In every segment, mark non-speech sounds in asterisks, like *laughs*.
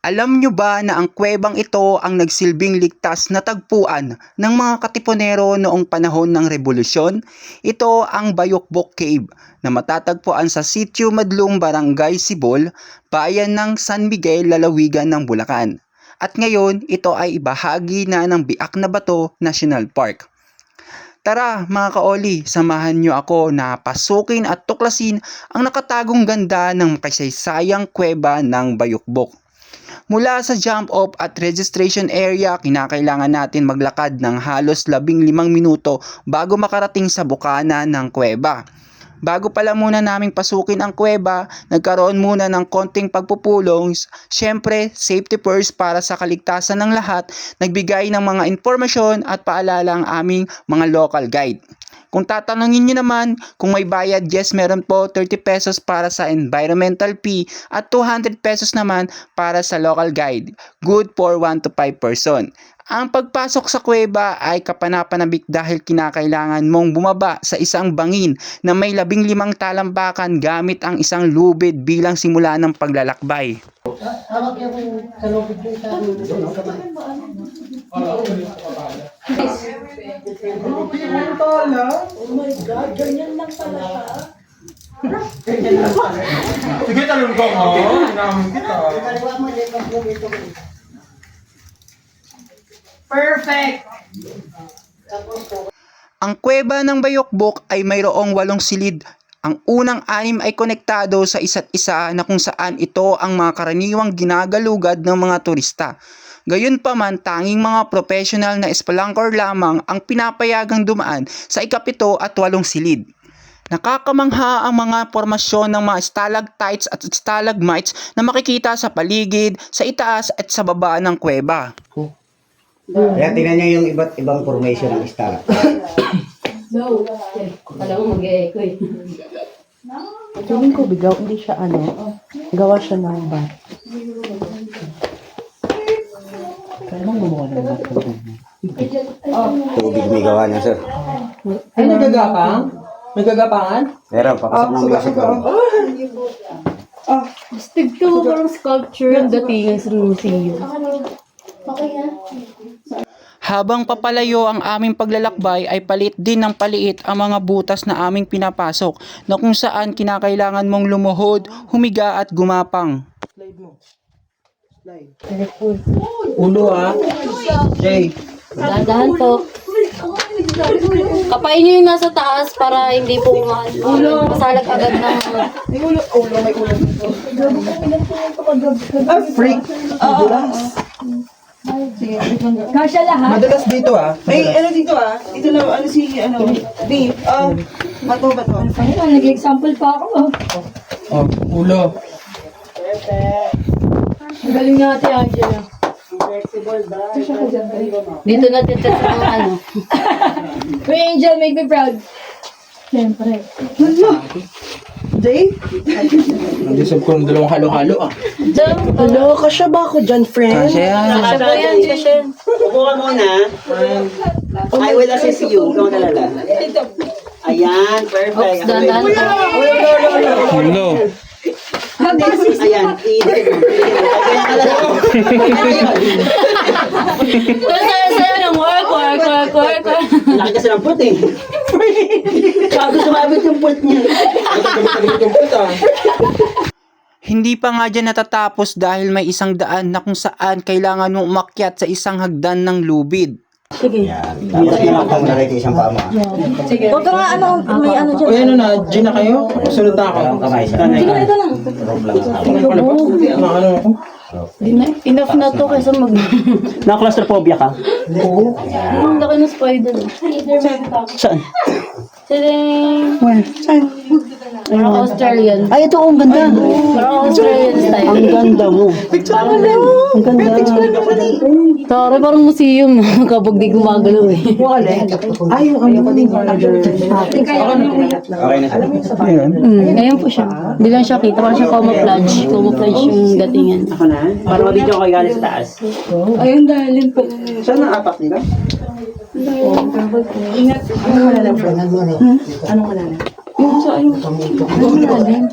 Alam nyo ba na ang kuwebang ito ang nagsilbing ligtas na tagpuan ng mga katipunero noong panahon ng revolusyon? Ito ang Bayokbok Cave na matatagpuan sa Sitio Madlung, Barangay Sibol, bayan ng San Miguel, Lalawigan ng Bulacan. At ngayon, ito ay ibahagi na ng Biak na Bato National Park. Tara mga kaoli, samahan nyo ako na pasukin at tuklasin ang nakatagong ganda ng kasaysayang kuweba ng Bayokbok. Mula sa jump off at registration area, kinakailangan natin maglakad ng halos 15 minuto bago makarating sa bukana ng kuweba. Bago pala muna naming pasukin ang kuweba, nagkaroon muna ng konting pagpupulong. Siyempre, safety first para sa kaligtasan ng lahat, nagbigay ng mga informasyon at paalala ang aming mga local guide. Kung tatanungin nyo naman kung may bayad, yes meron po 30 pesos para sa environmental fee at 200 pesos naman para sa local guide. Good for 1 to 5 person. Ang pagpasok sa kuweba ay kapanapanabik dahil kinakailangan mong bumaba sa isang bangin na may labing limang talambakan gamit ang isang lubid bilang simula ng paglalakbay. Hawak niya po sa. Sige, talon ko mo po, Ang kuweba ng Bayokbok ay mayroong walong silid. Ang unang anim ay konektado sa isa't isa na kung saan ito ang mga karaniwang ginagalugad ng mga turista. Gayunpaman, tanging mga professional na espelangkor lamang ang pinapayagang dumaan sa ikapito at walong silid. Nakakamangha ang mga formasyon ng mga stalactites at stalagmites na makikita sa paligid, sa itaas at sa baba ng kuweba. Kaya tingnan niyo yung iba't ibang formation ng star. No. Alam mo, mag-e-echo eh. Feeling ko bigaw, hindi siya ano, gawa siya ng bat. Kaya nang gumawa ng bat. Tubig may gawa niya, sir. Ay, nagagapang? Nagagapangan? Meron, papasok ng music doon. Stig to, parang sculpture ang datingan sa museum. Habang papalayo ang aming paglalakbay ay palit din ng paliit ang mga butas na aming pinapasok na kung saan kinakailangan mong lumuhod, humiga at gumapang. Ulo ah. Jay. Dahan-dahan po. Kapain niyo yung nasa taas para hindi po ma- masalag agad ng... Freak. Kasya lahat. Madalas dito ah. Ay, ano dito ah? Ito na, ano si, ano, Dave, ah, bato, bato. Ayun, nag-example pa ako. oh. Oh, ulo. Ang galing nga ate Angela. Dito na titest ng ano. *laughs* Kuya Angel, make me proud. Siyempre. Dave? Nag-isip ko ng dalawang halo-halo ah. Diyan, Hello, kasya ba ako dyan, friend? Kasi yan. Siya po yan, siya. Upo ka muna. I will assist you. Ikaw talala. Ayan, perfect. Oops, dahan-dahan po. Ulo. Ayan, i-dip mo. Ayan ka lang. Pero saya-saya ng work, work, work, work. Laki kasi ng put eh. *laughs* *laughs* Bago sumabit yung put niya. Hindi pa nga dyan natatapos dahil may isang daan na kung saan kailangan mong umakyat sa isang hagdan ng lubid. Yan. Tapos nilakang na rin isang paa mo. ah. Huwag ka nga, ano, may ano dyan. O ano na, G na kayo? Sunod na ako. Ano pala ba? Ano ano ako? Di na, enough na to kaysa mag... Na-claustrophobia ka? Ang laki ng spider. Saan? One, two. Parang Australian. Ay, ito, ang ganda. Parang Australian style. Ang ganda mo. Ang ganda. Tara, parang museum na. *laughs* Kapag di gumagalaw eh. Ay, yung ano ko din. Okay na sir. Mm, ngayon po siya. Hindi lang siya kita. Parang siya camouflage. Camouflage yung datingan. Ako na. Para mabidyo ko galing sa taas. Ayun, galing po. Saan ang apak nila? Ingat. Anong malala, friend? Anong malala? Yung sa ayun. Yung galing.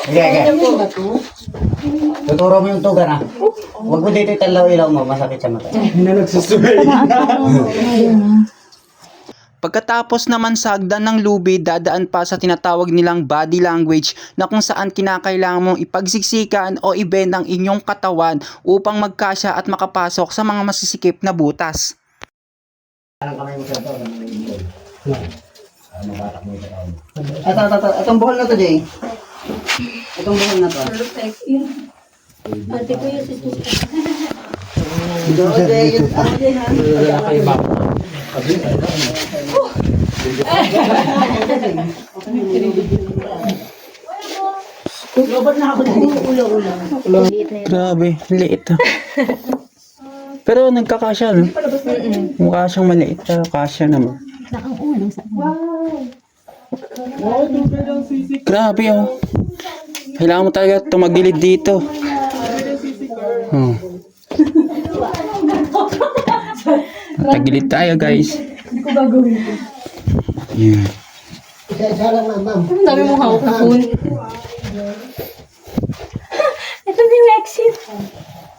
Sige, sige. Tuturo mo yung tugan ha. Huwag mo dito italaw ilaw mo, masakit sa mata. Pagkatapos naman sa hagdan ng lubid, dadaan pa sa tinatawag nilang body language na kung saan kinakailangan mong ipagsiksikan o i-bend ang inyong katawan upang magkasya at makapasok sa mga masisikip na butas. Ito, ito, ito. Itong buhol na to, Jay. Itong buhol na to. Ate ko yung sister. Ito, Jay. Ano, Jay, ha? Grabe, liit ah. *laughs* Pero nagkakasya, no? Mukha siyang maliit, pero kasya naman. Grabe, oh. Kailangan mo talaga tumagilid dito. Oh. Tagilid tayo, guys. Hindi ko gagawin Yeah. Ang dami mong hawak na phone. Ito si Lexi.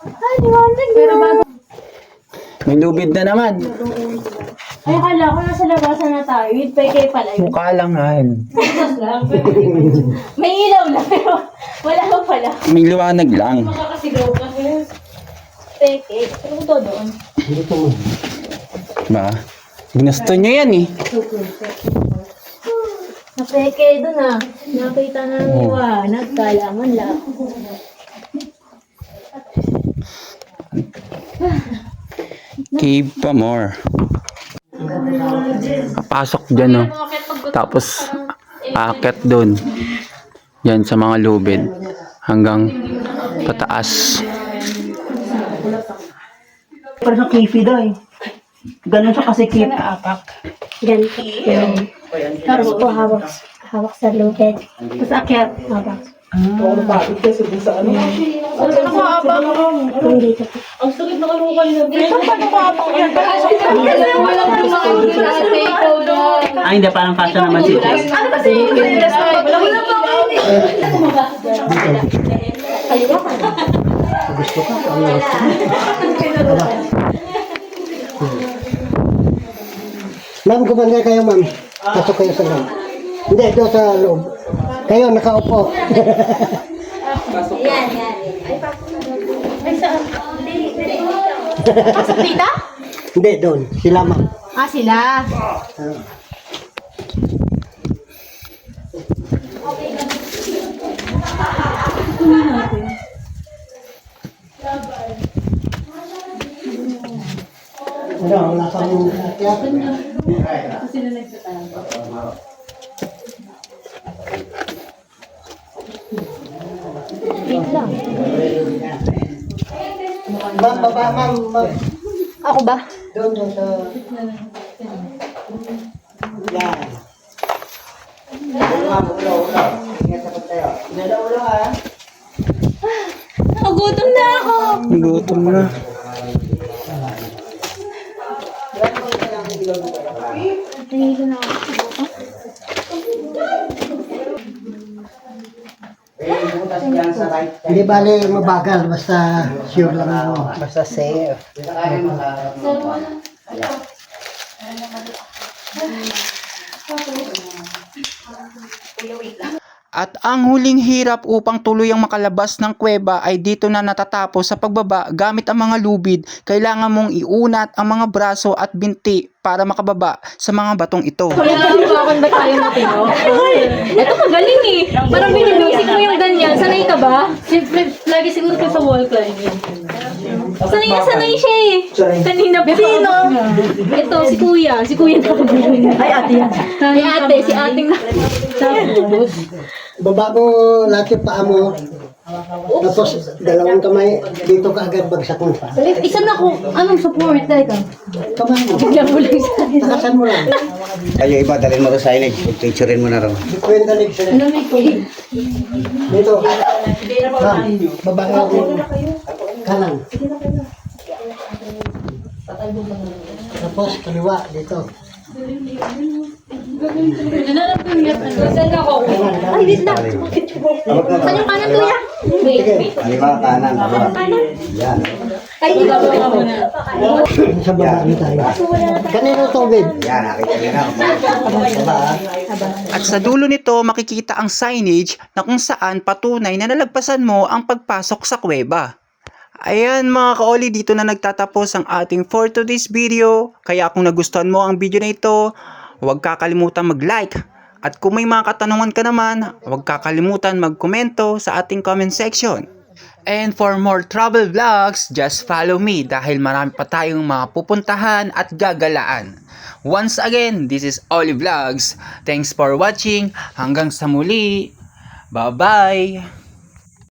Ay, di ba? Pero bago. May lubid na naman. Ay, akala ko nasa labasan na tayo. Yung peke pala yun. Mukha lang nga yun. *laughs* May ilaw na, pero wala pa pala. May liwanag lang. Makakasigaw ka. Peke. Pero ito doon. Ba? Ginusto nyo yan eh. Sa peke doon ah. Nakita na ng liwanag. Kala lang. Cave pa more. Pasok dyan, no? Tapos, aakyat dun. Yan sa mga lubid. Hanggang pataas. Parang sa kifi daw eh. Ganun siya kasi kip. Ganito. Tapos po hawak, hawak sa lupit. Tapos akyat, hawak. Ano bakit kasi dun sa ano? Ano nakaabang? Kung dito po. Ang sakit na kalukay na. Dito pa nakaabang yan. Walang doon. Ay, hindi. Parang kasya naman si Jay. Ano kasi yung Wala wala pa Kaliwa ka na. Ma'am, gumanda kayo, ma'am. Pasok kayo sa loob. Hindi, doon sa loob. Kayo, nakaupo. Yan, yan. Ay, pasok na doon. Ay, saan? Pasok dito? Hindi, doon. Sila, ma'am. Ah, sila. Ano, wala kang akyat. Ma'am, baba, ma'am. ma'am. Ako ba? Doon, doon sa... Yan. Nagutom na ako. Gutom na. Nahilo na ako. Hindi bali mabagal, basta sure lang ako. Basta safe. At ang huling hirap upang tuluyang makalabas ng kuweba ay dito na natatapos sa pagbaba gamit ang mga lubid. Kailangan mong iunat ang mga braso at binti para makababa sa mga batong ito. Bakit ba tayo matino? Ito magaling eh. Parang binibasic mo yung ganyan. Sanay ka ba? Siyempre, lagi siguro ka sa wall climbing. Sanay na sanay siya eh. Kanina pa. Sino? Ito, si kuya. Si kuya na Ay, ate yan. Si ate, si ating na. Baba mo lahat yung paa mo. Tapos dalawang kamay, dito ka agad bagsak mo pa. isa na ko. Anong support? Teka. Kamay mo. Bigla mo lang sa akin. Takasan mo lang. Kayo iba, dalhin mo to sa ilig. Picturein mo na rin. Between the legs. Ano may kuya? Dito. Baba ka dito. Kanan. Tapos kaliwa dito. Ako? Ay, wait lang. Saan yung kanan, kuya? Wait, wait. Kaliwa, kanan, kaliwa. Yan. Ay, muna. Sa baba na tayo. Kanino? Yan, nakita niyo na. Baba, ah. At sa dulo nito makikita ang signage na kung saan patunay na nalagpasan mo ang pagpasok sa kuweba. Ayan mga kaoli, dito na nagtatapos ang ating for today's video. Kaya kung nagustuhan mo ang video na ito, huwag kakalimutan mag-like. At kung may mga katanungan ka naman, huwag kakalimutan mag-komento sa ating comment section. And for more travel vlogs, just follow me dahil marami pa tayong mga pupuntahan at gagalaan. Once again, this is Oli Vlogs. Thanks for watching. Hanggang sa muli. Bye-bye.